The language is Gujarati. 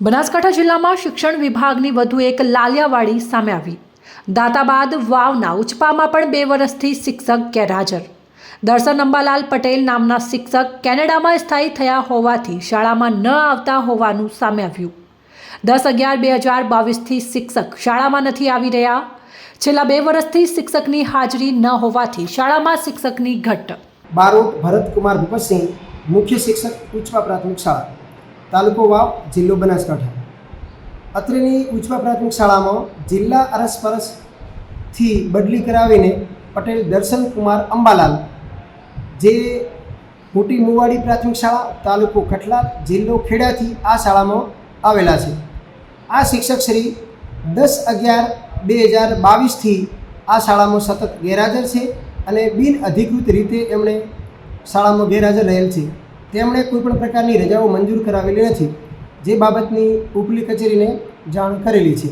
બનાસકાંઠા જિલ્લામાં શિક્ષણ વિભાગની વધુ એક લાલિયાવાડી સામે આવી. દાતાબાદ વાવના ઉચપામાં પણ બે વર્ષથી શિક્ષક ગેરહાજર. દર્શન અંબાલાલ પટેલ નામના શિક્ષક કેનેડામાં સ્થાયી થયા હોવાથી શાળામાં ન આવતા હોવાનું સામે આવ્યું. દસ અગિયાર બે હજાર બાવીસથી શિક્ષક શાળામાં નથી આવી રહ્યા. છેલ્લા બે વર્ષથી શિક્ષકની હાજરી ન હોવાથી શાળામાં શિક્ષકની ઘટ. બારોટ ભરતકુમાર ભૂપતસિંહ મુખ્ય શિક્ષક ઉચ્ચવા પ્રાથમિક શાળા. તાલુકો વાવ, જિલ્લો બનાસકાંઠા. અત્રેની ઉચ્ચવા પ્રાથમિક શાળામાં જિલ્લા અરસપરસથી બદલી કરાવીને પટેલ દર્શન કુમાર અંબાલાલ, જે મોટી મુવાડી પ્રાથમિક શાળા, તાલુકો ખટલા, જિલ્લો ખેડાથી આ શાળામાં આવેલા છે. આ શિક્ષક શ્રી દસ અગિયાર બે હજાર બાવીસથી આ શાળામાં સતત ગેરહાજર છે અને બિન અધિકૃત રીતે એમણે શાળામાં ગેરહાજર રહેલ છે. તેમણે કોઈપણ પ્રકારની રજાઓ મંજૂર કરાવેલી નથી જે બાબતની ઉપલી કચેરીને જાણ કરેલી છે.